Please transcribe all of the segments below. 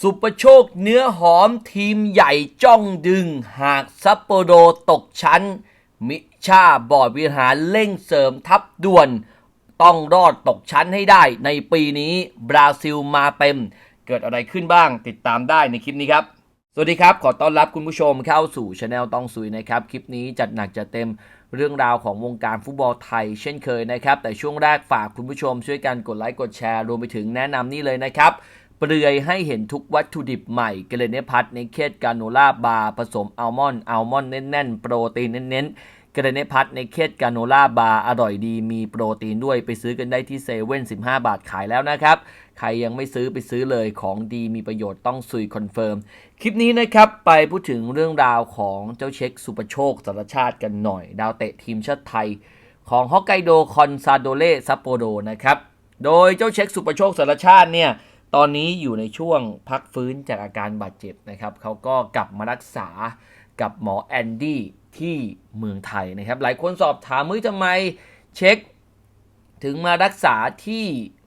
สุปโชคเนื้อหอมทีมใหญ่จ้องดึง หากซัปโปโรตกชั้น มิชาบอร์ดบริหารเร่งเสริมทัพด่วน ต้องรอดตกชั้นให้ได้ในปีนี้บราซิลมาเต็ม เกิดอะไรขึ้นบ้างติดตามได้ในคลิปนี้ครับ สวัสดีครับ ขอต้อนรับคุณผู้ชมเข้าสู่ช anel ต้องซุยนะครับ คลิปนี้จัดหนักจัดเต็มเรื่องราวของวงการฟุตบอลไทยเช่นเคยนะครับ แต่ช่วงแรกฝากคุณผู้ชมช่วยกันกดไลค์กดแชร์รวมไปถึงแนะนำนี่เลยนะครับ เปลือยให้เห็นทุกวัตถุดิบใหม่เกเรเนพัทในเคสกาโนล่าบาร์ผสมอัลมอนด์อัลมอนด์แน่นๆ โปรตีนเน้นๆเกเรเนพัทในเคสกาโนล่าบาร์อร่อยดีมีโปรตีนด้วยไปซื้อกันได้ที่เซเว่น15บาทขายแล้วนะครับ ใครยังไม่ซื้อไปซื้อเลยของดีมีประโยชน์ต้องซุยคอนเฟิร์ม คลิปนี้นะครับ ไปพูดถึงเรื่องราวของเจ้าเช็คสุปโชคสารชาติกันหน่อย ดาวเตะทีมชาติไทย ของฮอกไกโดคอนซาโดเลซัปโปโดนะครับโดยเจ้าเช็คสุปโชคสารชาติเนี่ย ตอนนี้อยู่ในช่วงพักฟื้นจากอาการบาดเจ็บนะครับเขาก็กลับมารักษากับหมอแอนดี้ที่เมืองไทยนะครับ หลายคนสอบถามมือทำไมเช็ค ถึงมารักษาที่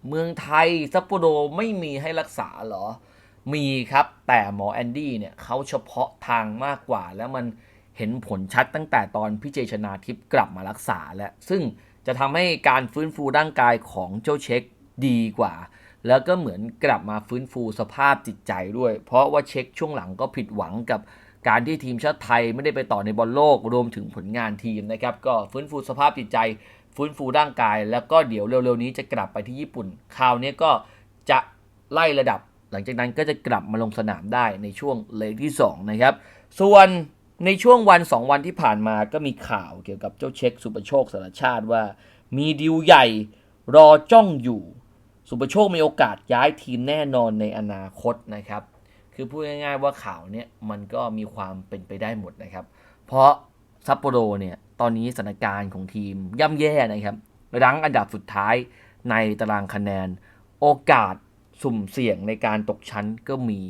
เมืองไทยซัปโปโรไม่มีให้รักษาหรอ มีครับแต่หมอแอนดี้เนี่ยเขาเฉพาะทางมากกว่า แล้วมันเห็นผลชัดตั้งแต่ตอนพี่เจชนาทิพย์กลับมารักษาแล้ว ซึ่งจะทำให้การฟื้นฟูร่างกายของเจ้าเช็คดีกว่า แล้วก็เหมือนกลับมาฟื้นฟูสภาพจิตใจด้วย เพราะว่าเช็คช่วงหลังก็ผิดหวังกับการที่ทีมชาติไทยไม่ได้ไปต่อในบอลโลกรวมถึงผลงานทีมนะครับ ก็ฟื้นฟูสภาพจิตใจ ฟื้นฟูร่างกาย แล้วก็เดี๋ยวเร็วๆนี้จะกลับไปที่ญี่ปุ่น คราวนี้ก็จะไล่ระดับ หลังจากนั้นก็จะกลับมาลงสนามได้ในช่วงเลกที่2นะครับ ส่วนในช่วงวัน 2 วันที่ผ่านมาก็มีข่าวเกี่ยวกับเจ้าเช็คสุปโชคสารชาติว่า มีดีลใหญ่รอจ้องอยู่ สุปโชคมีโอกาสย้ายทีมแน่นอนในอนาคตนะครับ คือพูดง่ายๆว่าข่าวเนี้ยมันก็มีความเป็นไปได้หมดนะครับ เพราะซัปโปโรเนี่ยตอนนี้สถานการณ์ของทีมย่ำแย่นะครับรั้งอันดับสุดท้ายในตารางคะแนน โอกาสสุ่มเสี่ยงในการตกชั้นก็มี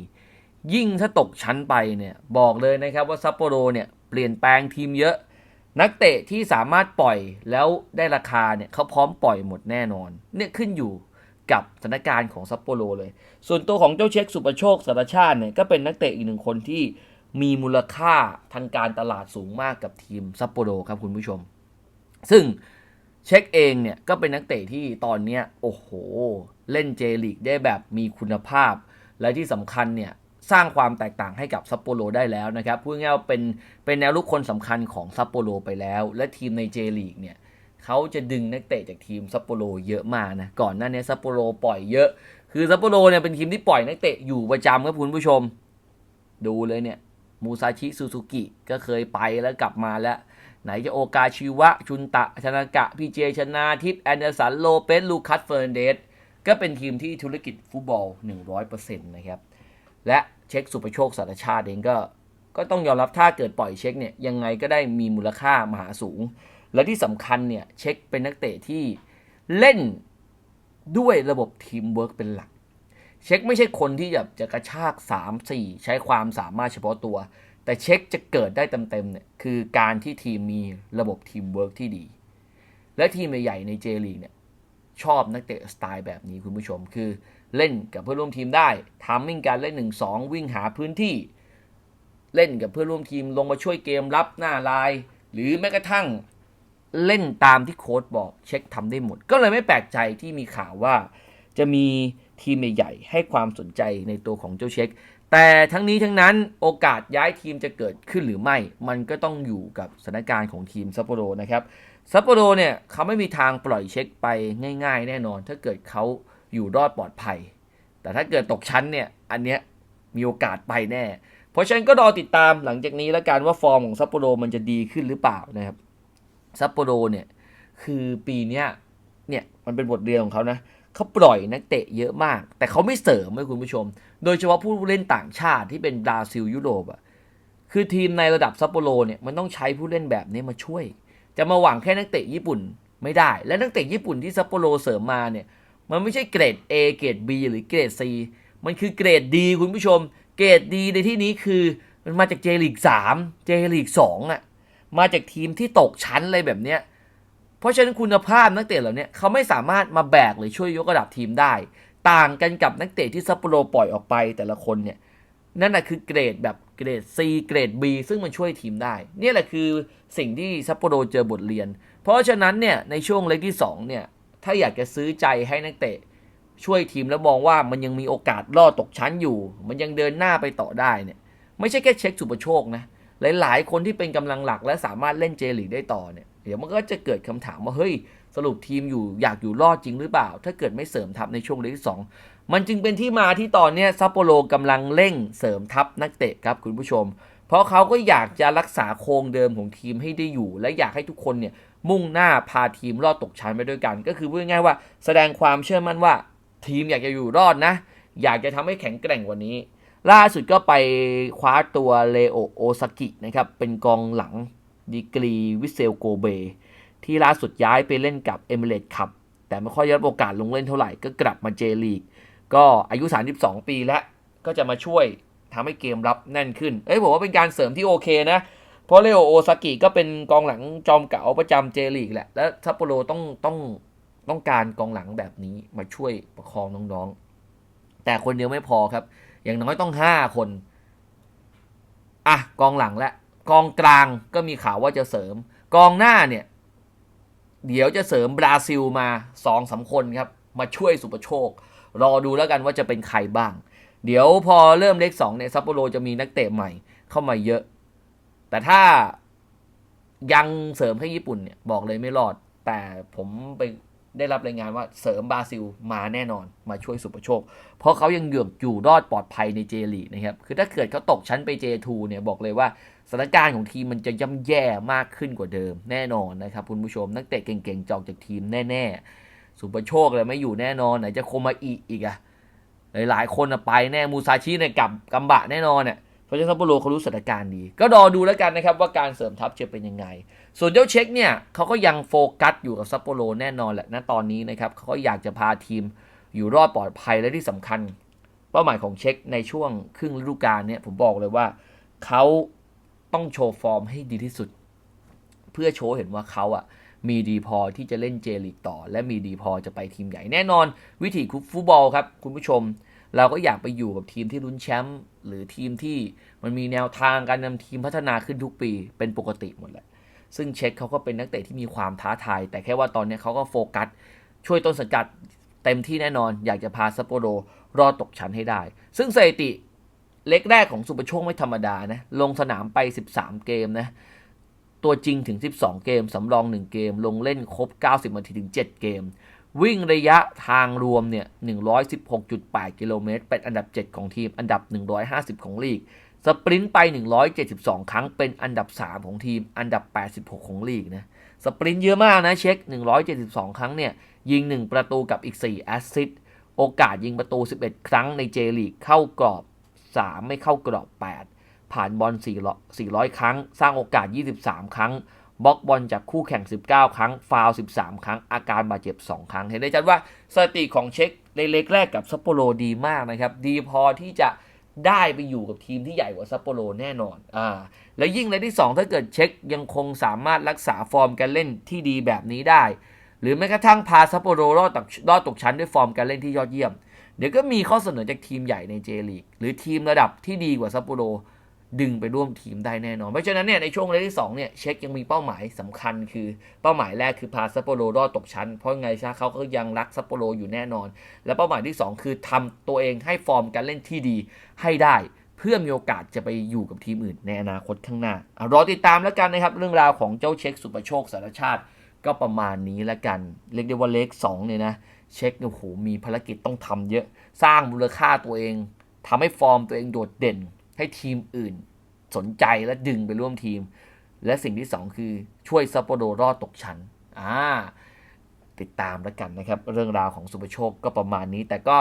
ยิ่งถ้าตกชั้นไปเนี่ยบอกเลยนะครับว่าซัปโปโรเนี่ยเปลี่ยนแปลงทีมเยอะ นักเตะที่สามารถปล่อยแล้วได้ราคาเนี่ยเขาพร้อมปล่อยหมดแน่นอน เนี่ยขึ้นอยู่ กับสถานการณ์ของซัปโปโรเลย ส่วนตัวของเจ้าเช็คสุประโชคสารชาติเนี่ยก็เป็นนักเตะอีกหนึ่งคนที่มีมูลค่าทางการตลาดสูงมากกับทีมซัปโปโรครับคุณผู้ชม ซึ่งเช็คเองเนี่ยก็เป็นนักเตะที่ตอนนี้โอ้โห เล่นเจลีกได้แบบมีคุณภาพ และที่สำคัญเนี่ยสร้างความแตกต่างให้กับซัปโปโรได้แล้วนะครับพูดง่ายๆเป็นเป็นแนวลุกคนสำคัญของซัปโปโรไปแล้ว และทีมในเจลีกเนี่ย เขาจะดึงนักเตะจากทีมซัปโปโรเยอะมากนะ ก่อนหน้านี้ซัปโปโรปล่อยเยอะ คือซัปโปโรเนี่ยเป็นทีมที่ปล่อยนักเตะอยู่ประจำครับคุณผู้ชม ดูเลยเนี่ย มูซาชิซูซูกิก็เคยไปแล้วกลับมาแล้ว ไหนจะโอกาชิวะ ชุนตะ ชนากะ พีเจ ชนาทิพแอนเดอร์สัน โลเปส ลูคัส เฟอร์นเดส ก็เป็นทีมที่ธุรกิจฟุตบอล 100%นะครับ และเช็คสุปโชคสารชาติเองก็ ก็ต้องยอมรับถ้าเกิดปล่อยเช็คเนี่ย ยังไงก็ได้มีมูลค่ามหาสูง และที่สำคัญเนี่ยเช็คเป็นนักเตะที่เล่นด้วยระบบทีมเวิร์กเป็นหลัก เช็คไม่ใช่คนที่แบบจะกระชาก 3 4 ใช้ความสามารถเฉพาะตัว แต่เช็คจะเกิดได้เต็มๆเนี่ยคือการที่ทีมมีระบบทีมเวิร์กที่ดี และทีมใหญ่ๆในเจลีกเนี่ยชอบนักเตะสไตล์แบบนี้คุณผู้ชมคือเล่นกับเพื่อนร่วมทีมได้ทำมิ่งการเล่น 1-2 วิ่งหาพื้นที่ เล่นกับเพื่อนร่วมทีมลงมาช่วยเกมรับหน้าลาย หรือแม้กระทั่ง เล่นตามที่โค้ชบอกเช็คทำได้หมด ก็เลยไม่แปลกใจที่มีข่าวว่า จะมีทีมใหญ่ๆให้ความสนใจในตัวของเจ้าเช็ค แต่ทั้งนี้ทั้งนั้นโอกาสย้ายทีมจะเกิดขึ้นหรือไม่ มันก็ต้องอยู่กับสถานการณ์ของทีมซัปโปโรนะครับซัปโปโรเนี่ยเขาไม่มีทางปล่อยเช็คไปง่าย ๆ แน่นอน ถ้าเกิดเขาอยู่รอดปลอดภัย แต่ถ้าเกิดตกชั้นเนี่ยอันเนี้ยมีโอกาสไปแน่ เพราะฉะนั้นก็รอติดตามหลังจากนี้แล้วกันว่าฟอร์มของซัปโปโรมันจะดีขึ้นหรือเปล่านะครับ ซัปโปโรเนี่ยคือปีเนี้ยเนี่ยมันเป็นบทเรียนของเขานะเขาปล่อยนักเตะเยอะมาก แต่เขาไม่เสริมให้คุณผู้ชม โดยเฉพาะผู้เล่นต่างชาติที่เป็นบราซิลยุโรปอะคือทีมในระดับซัปโปโรเนี่ยมันต้องใช้ผู้เล่นแบบนี้มาช่วย จะมาหวังแค่นักเตะญี่ปุ่นไม่ได้ และนักเตะญี่ปุ่นที่ซัปโปโรเสริมมาเนี่ยมันไม่ใช่เกรด A เกรด B หรือเกรด C มันคือเกรด D คุณผู้ชม เกรด D ในที่นี้คือมันมาจากเจลีก3เจลีก2อะ มาจากทีมที่ตกชั้นอะไรแบบเนี้ยเพราะฉะนั้นคุณภาพนักเตะเหล่านี้เขาไม่สามารถมาแบกหรือช่วยยกระดับทีมได้ ต่างกันกับนักเตะที่ซัปโปโรปล่อยออกไปแต่ละคนเนี่ยนั่นแหะคือเกรดแบบเกรด C เกรด B ซึ่งมันช่วยทีมได้เนี่ยแหละคือสิ่งที่ซัปโปโรเจอบทเรียน เพราะฉะนั้นเนี่ยในช่วงเล็กที่2เนี่ยถ้าอยากจะซื้อใจให้นักเตะช่วยทีมแล้วมองว่ามันยังมีโอกาสรอดตกชั้นอยู่ มันยังเดินหน้าไปต่อได้เนี่ยไม่ใช่แค่เช็คสุปโชคนะ หลาย ๆ คนที่เป็นกำลังหลักและสามารถเล่นเจลีกได้ต่อเนี่ยเดี๋ยวมันก็จะเกิดคำถามว่าเฮ้ยสรุปทีมอยู่อยากอยู่รอดจริงหรือเปล่า ถ้าเกิดไม่เสริมทัพในช่วงเล็กที่สองมันจึงเป็นที่มาที่ตอนนี้ซัปโปโรกำลังเร่งเสริมทัพนักเตะครับคุณผู้ชม เพราะเขาก็อยากจะรักษาโครงเดิมของทีมให้ได้อยู่ และอยากให้ทุกคนเนี่ยมุ่งหน้าพาทีมรอดตกชั้นไปด้วยกัน ก็คือพูดง่ายๆว่า แสดงความเชื่อมั่นว่า ทีมอยากจะอยู่รอดนะ อยากจะทำให้แข็งแกร่งกว่านี้ ล่าสุดก็ไปคว้าตัวเลโอโอซากินะครับ เป็นกองหลังดีกรีวิเซลโกเบ ที่ล่าสุดย้ายไปเล่นกับเอมิเรตคับ แต่ไม่ค่อยได้รับโอกาสลงเล่นเท่าไหร่ก็กลับมาเจลีก ก็อายุ 32 ปีแล้ว ก็จะมาช่วยทำให้เกมรับแน่นขึ้น เอ้ยผมว่าเป็นการเสริมที่โอเคนะ เพราะเลโอโอซากิก็เป็นกองหลังจอมเก่าประจำเจลีกแหละ และซัปโปโรต้องต้องต้องการกองหลังแบบนี้มาช่วยประคองน้องๆ แต่คนเดียวไม่พอครับ อย่างน้อยต้อง 5 คน อะ กองหลังและ กองกลางก็มีข่าวว่าจะเสริม กองหน้าเนี่ย เดี๋ยวจะเสริมบราซิลมาสองสาคนครับ มาช่วยสุประโชค รอดูแล้วกันว่าจะเป็นใครบ้าง เดี๋ยวพอเริ่มเลขสองเนี่ยซัปโปโรจะมีนักเตะใหม่เข้ามาเยอะ แต่ถ้ายังเสริมให้ญี่ปุ่นเนี่ยบอกเลยไม่รอด แต่ผมไป ได้รับรายงานว่าเสริมบราซิลมาแน่นอนมาช่วยสุประโชค เพราะเขายังเหยืออยู่รอดปลอดภัยในเจลีนะครับ คือถ้าเกิดเขาตกชั้นไป J2 เนี่ยบอกเลยว่าสถานการณ์ของทีมมันจะย่ำแย่มากขึ้นกว่าเดิมแน่นอนนะครับคุณผู้ชมนักเตะเก่งๆจอกจากทีมแน่ ๆ สุประโชคเลยไม่อยู่แน่นอนไหนจะโคมาอีอีกอะหลายๆคนอะไปแน่มูซาชิเนี่ยกับกัมบะแน่นอนเนี่ย เพราะฉะนั้นซัปโปโรเขารู้สถานการณ์ดี ก็รอดูแล้วกันนะครับว่าการเสริมทัพจะเป็นยังไง ส่วนเจ้าเช็คเนี่ยเขาก็ยังโฟกัสอยู่กับซัปโปโรแน่นอนแหละณตอนนี้นะครับเขาก็อยากจะพาทีมอยู่รอดปลอดภัยและที่สำคัญ เป้าหมายของเช็คในช่วงครึ่งฤดูกาลเนี่ยผมบอกเลยว่าเขาต้องโชว์ฟอร์มให้ดีที่สุด เพื่อโชว์เห็นว่าเขาอะมีดีพอที่จะเล่นเจลีกต่อ และมีดีพอจะไปทีมใหญ่แน่นอน วิถีฟุตบอลครับคุณผู้ชม เราก็อยากไปอยู่กับทีมที่ลุ้นแชมป์หรือทีมที่มันมีแนวทางการนำทีมพัฒนาขึ้นทุกปีเป็นปกติหมดแหละ ซึ่งเช็คเขาก็เป็นนักเตะที่มีความท้าทาย แต่แค่ว่าตอนนี้เขาก็โฟกัส ช่วยต้นสังกัดเต็มที่แน่นอน อยากจะพาซัปโปโรรอดตกชั้นให้ได้ ซึ่งสถิติเล็กแรกของสุปโชคไม่ธรรมดานะ ลงสนามไป 13 เกมนะ ตัวจริงถึง 12 เกม สำรอง 1 เกม ลงเล่นครบ 90นาทีถึง 7 เกม วิ่งระยะทางรวมเนี่ย 116.8 กิโลเมตร เป็นอันดับ 7 ของทีม อันดับ 150 ของลีก สปรินต์ไป 172 ครั้ง เป็นอันดับ 3 ของทีม อันดับ 86 ของลีกนะ สปรินต์เยอะมากนะ เช็ค 172 ครั้งเนี่ย ยิง 1 ประตูกับอีก 4 แอสซิสต์โอกาสยิงประตู 11 ครั้งในเจลีก เข้ากรอบ 3 ไม่เข้ากรอบ 8 ผ่านบอล 400 400 ครั้ง สร้างโอกาส 23 ครั้ง บล็อกบอลจากคู่แข่ง 19 ครั้ง ฟาว13 ครั้ง อาการบาดเจ็บ 2 ครั้ง เห็นได้ชัดว่าสถิติของเช็คเล็กแรกกับซัปโปโรดีมากนะครับ ดีพอที่จะได้ไปอยู่กับทีมที่ใหญ่กว่าซัปโปโรแน่นอน อ่า แล้วยิ่งในที่ 2 ถ้าเกิดเช็คยังคงสามารถรักษาฟอร์มการเล่นที่ดีแบบนี้ได้ หรือแม้กระทั่งพาซัปโปโรรอดตกรอดตกชั้นด้วยฟอร์มการเล่นที่ยอดเยี่ยม เดี๋ยวก็มีข้อเสนอจากทีมใหญ่ในเจลีกหรือทีมระดับที่ดีกว่าซัปโปโร ดึงไปร่วมทีมได้แน่นอน เพราะฉะนั้นเนี่ยในช่วงเลขที่2เนี่ยเช็คยังมีเป้าหมายสำคัญคือเป้าหมายแรกคือพาซัปโปโรรอดตกชั้น เพราะไงซะเขาก็ยังรักซัปโปโรอยู่แน่นอน และเป้าหมายที่ 2 คือทำตัวเองให้ฟอร์มการเล่นที่ดีให้ได้เพื่อมีโอกาสจะไปอยู่กับทีมอื่นในอนาคตข้างหน้าอะรอติดตามแล้วกันนะครับ เรื่องราวของเจ้าเช็คสุประโชคสารชาติ ก็ประมาณนี้แล้วกันเรียกได้ว่าเลข2เนี่ยนะเช็คเนี่ยโอ้โหมีภารกิจต้องทำเยอะ สร้างมูลค่าตัวเองทำให้ฟอร์มตัวเองโดดเด่น ให้ทีมอื่นสนใจและดึงไปร่วมทีม และสิ่งที่ 2 คือช่วยซัปโปโรรอดตกชั้นอ่าติดตามแล้วกันนะครับ เรื่องราวของสุภโชคก็ประมาณนี้ แต่ก็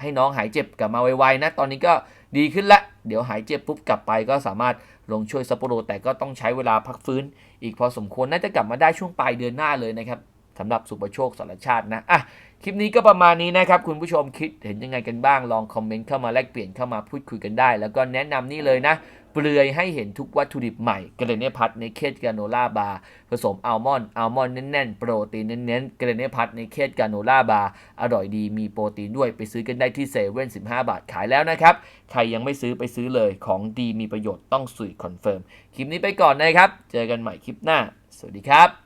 ให้น้องหายเจ็บกลับมาไวๆนะ ตอนนี้ก็ดีขึ้นละ เดี๋ยวหายเจ็บปุ๊บกลับไปก็สามารถลงช่วยซัปโปโร แต่ก็ต้องใช้เวลาพักฟื้น อีกพอสมควรน่าจะกลับมาได้ช่วงปลายเดือนหน้าเลยนะครับสำหรับสุประโชคสารชาตินะอะ คลิปนี้ก็ประมาณนี้นะครับ คุณผู้ชมคิดเห็นยังไงกันบ้าง ลองคอมเมนต์เข้ามาแลกเปลี่ยนเข้ามาพูดคุยกันได้ แล้วก็แนะนำนี่เลยนะ เปลือยให้เห็นทุกวัตถุดิบใหม่เกรเนพัทในเคสกาโนล่าบาร์ผสมอัลมอนด์อัลมอนด์แน่นๆ โปรตีนเน้นๆเกรเนพัทในเคสกาโนล่าบาร์อร่อยดีมีโปรตีนด้วยไปซื้อกันได้ที่เซเว่น15บาทขายแล้วนะครับ ใครยังไม่ซื้อไปซื้อเลยของดีมีประโยชน์ต้องสุยคอนเฟิร์มคลิปนี้ไปก่อนนะครับ เจอกันใหม่คลิปหน้า สวัสดีครับ